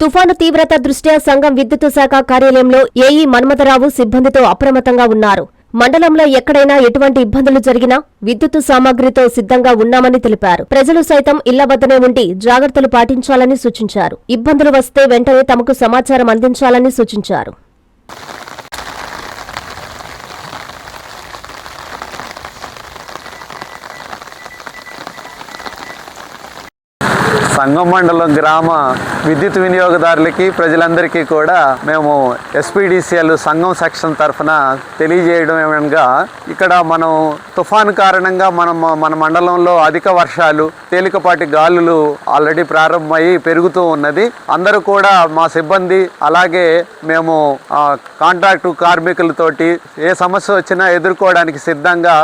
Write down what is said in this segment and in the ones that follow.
తుఫాను తీవ్రత దృష్ట్యా సంఘం విద్యుత్ శాఖ కార్యాలయంలో ఏఈ మన్మథరావు సిబ్బందితో అప్రమత్తంగా ఉన్నారు. మండలంలో ఎక్కడైనా ఎటువంటి ఇబ్బందులు జరిగినా విద్యుత్ సామాగ్రితో సిద్ధంగా ఉన్నామని తెలిపారు. ప్రజలు సైతం ఇళ్ళ వద్దనే ఉండి జాగ్రత్తలు పాటించాలని సూచించారు. ఇబ్బందులు వస్తే వెంటనే తమకు సమాచారం అందించాలని సూచించారు. సంగం మండలం గ్రామ విద్యుత్ వినియోగదారులకి ప్రజలందరికీ కూడా మేము ఎస్పీడీసీఎల్ సంఘం సెక్షన్ తరఫున తెలియజేయడం ఏమనగా ఇక్కడ మనం తుఫాను కారణంగా మనం మన మండలంలో అధిక వర్షాలు తేలికపాటి గాలులు ఆల్రెడీ ప్రారంభమయ్యి పెరుగుతూ ఉన్నది. అందరూ కూడా మా సిబ్బంది అలాగే మేము కాంట్రాక్టు కార్మికులతోటి ఏ సమస్య వచ్చినా ఎదుర్కోవడానికి సిద్ధంగా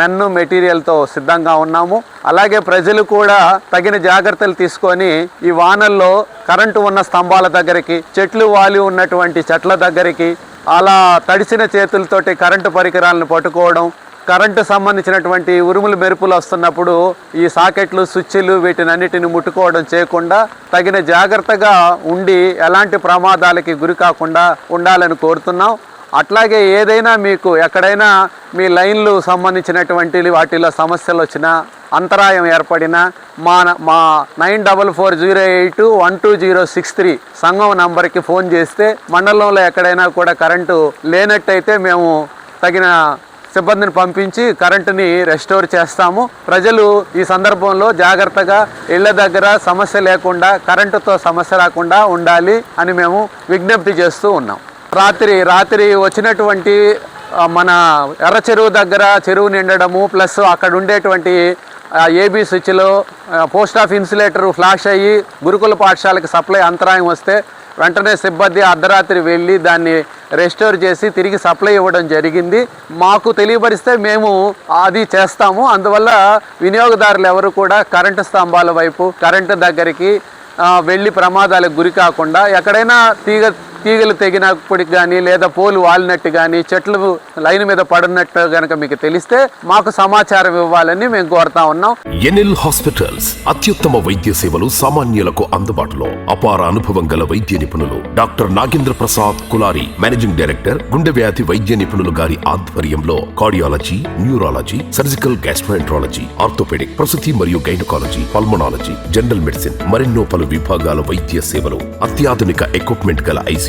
మెన్ను మెటీరియల్తో సిద్ధంగా ఉన్నాము. అలాగే ప్రజలు కూడా తగిన జాగ్రత్తలు తీసుకొని ఈ వానల్లో కరెంటు ఉన్న స్తంభాల దగ్గరికి చెట్లు వాలి ఉన్నటువంటి చెట్ల దగ్గరికి అలా తడిసిన చేతులతోటి కరెంటు పరికరాలను పట్టుకోవడం కరెంటు సంబంధించినటువంటి ఉరుములు మెరుపులు వస్తున్నప్పుడు ఈ సాకెట్లు స్విచ్లు వీటినన్నిటిని ముట్టుకోవడం చేయకుండా తగిన జాగ్రత్తగా ఉండి ఎలాంటి ప్రమాదాలకి గురి కాకుండా ఉండాలని కోరుతున్నాం. అట్లాగే ఏదైనా మీకు ఎక్కడైనా మీ లైన్లు సంబంధించినటువంటి వాటిలో సమస్యలు వచ్చినా అంతరాయం ఏర్పడిన మా మా nine double four zero eight one two zero six three సంఘం నంబర్కి ఫోన్ చేస్తే మండలంలో ఎక్కడైనా కూడా కరెంటు లేనట్టయితే మేము తగిన సిబ్బందిని పంపించి కరెంటుని రెస్టోర్ చేస్తాము. ప్రజలు ఈ సందర్భంలో జాగ్రత్తగా ఇళ్ళ దగ్గర సమస్య లేకుండా కరెంటుతో సమస్య రాకుండా ఉండాలి అని మేము విజ్ఞప్తి చేస్తూ ఉన్నాం. రాత్రి రాత్రి వచ్చినటువంటి మన ఎర్ర చెరువు దగ్గర చెరువు నిండడము ప్లస్ అక్కడ ఉండేటువంటి ఏబీ స్విచ్లో పోస్ట్ ఆఫ్ ఇన్సులేటర్ ఫ్లాష్ అయ్యి గురుకుల పాఠశాలకు సప్లై అంతరాయం వస్తే వెంటనే సిబ్బంది అర్ధరాత్రి వెళ్ళి దాన్ని రెస్టోర్ చేసి తిరిగి సప్లై ఇవ్వడం జరిగింది. మాకు తెలియపరిస్తే మేము అది చేస్తాము. అందువల్ల వినియోగదారులు ఎవరు కూడా కరెంటు స్తంభాల వైపు కరెంటు దగ్గరికి వెళ్ళి ప్రమాదాలకు గురి కాకుండా ఎక్కడైనా తీగ తీగలు తెగినప్పటికి కానీ లేదా పోలు వాలినట్టు కానీ చెట్లు లైన్ మీద పడినట్టు కనుక మీకు తెలిస్తే మాకు సమాచారం ఇవ్వాలని మేము కోరుతా ఉన్నాం. ఎన్ఎల్ హాస్పిటల్స్ అత్యుత్తమ వైద్య సేవలు సామాన్యులకు అందుబాటులో. అపార అనుభవం గల వైద్య నిపుణులు doctor Nagendra Prasad Kulari managing director గుండె వ్యాధి వైద్య నిపుణులు గారి ఆధ్వర్యంలో cardiology neurology surgical gastroenterology orthopaedic ప్రసూతి మరియు గైనకాలజీ పల్మనాలజీ జనరల్ మెడిసిన్ మరెన్నో పలు విభాగాల వైద్య సేవలు. అత్యాధునిక ఎక్విప్మెంట్ గల